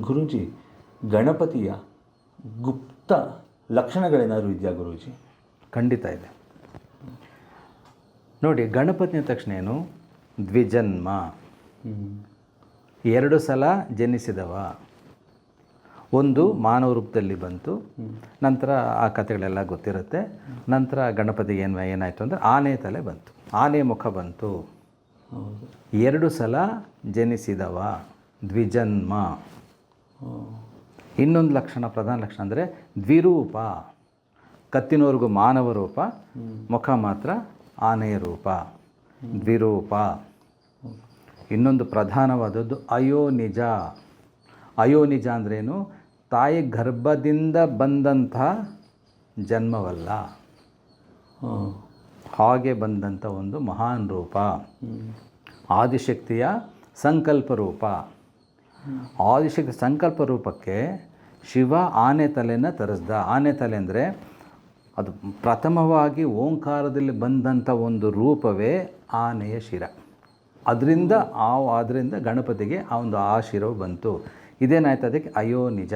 ಗುರೂಜಿ ಗಣಪತಿಯ ಗುಪ್ತ ಲಕ್ಷಣಗಳೇನಾದರೂ ಇದೆಯಾ ಗುರೂಜಿ? ಖಂಡಿತ ಇದೆ. ನೋಡಿ ಗಣಪತಿ ಅಂದ ತಕ್ಷಣ ಏನು? ದ್ವಿಜನ್ಮ. ಎರಡು ಸಲ ಜನಿಸಿದವ. ಒಂದು ಮಾನವ ರೂಪದಲ್ಲಿ ಬಂತು. ನಂತರ ಆ ಕಥೆಗಳೆಲ್ಲ ಗೊತ್ತಿರುತ್ತೆ. ನಂತರ ಗಣಪತಿಗೆ ಏನು ಏನಾಯಿತು ಅಂದರೆ ಆನೆ ತಲೆ ಬಂತು. ಆನೆ ಮುಖ ಬಂತು. ಎರಡು ಸಲ ಜನಿಸಿದವ ದ್ವಿಜನ್ಮ. ಇನ್ನೊಂದು ಲಕ್ಷಣ, ಪ್ರಧಾನ ಲಕ್ಷಣ ಅಂದರೆ ದ್ವಿರೂಪ ಕತ್ತಿನವರೆಗೂ ಮಾನವ ರೂಪ, ಮುಖ ಮಾತ್ರ ಆನೆಯ ರೂಪ. ದ್ವಿರೂಪ. ಇನ್ನೊಂದು ಪ್ರಧಾನವಾದದ್ದು ಅಯೋನಿಜ. ಅಯೋನಿಜ ಅಂದ್ರೇನು? ತಾಯಿ ಗರ್ಭದಿಂದ ಬಂದಂಥ ಜನ್ಮವಲ್ಲ. ಹಾಗೆ ಬಂದಂಥ ಒಂದು ಮಹಾನ್ ರೂಪ. ಆದಿಶಕ್ತಿಯ ಸಂಕಲ್ಪ ರೂಪ. ಆದಿಶಕ್ತಿ ಸಂಕಲ್ಪ ರೂಪಕ್ಕೆ ಶಿವ ಆನೆ ತಲೆನ ತರಿಸ್ದ. ಆನೆ ತಲೆ ಅಂದರೆ ಅದು ಪ್ರಥಮವಾಗಿ ಓಂಕಾರದಲ್ಲಿ ಬಂದಂಥ ಒಂದು ರೂಪವೇ ಆನೆಯ ಶಿರ. ಅದರಿಂದ ಆ ಅದರಿಂದ ಗಣಪತಿಗೆ ಆ ಒಂದು ಆ ಶಿರವು ಬಂತು. ಇದೇನಾಯ್ತು ಅದಕ್ಕೆ? ಅಯೋ ನಿಜ.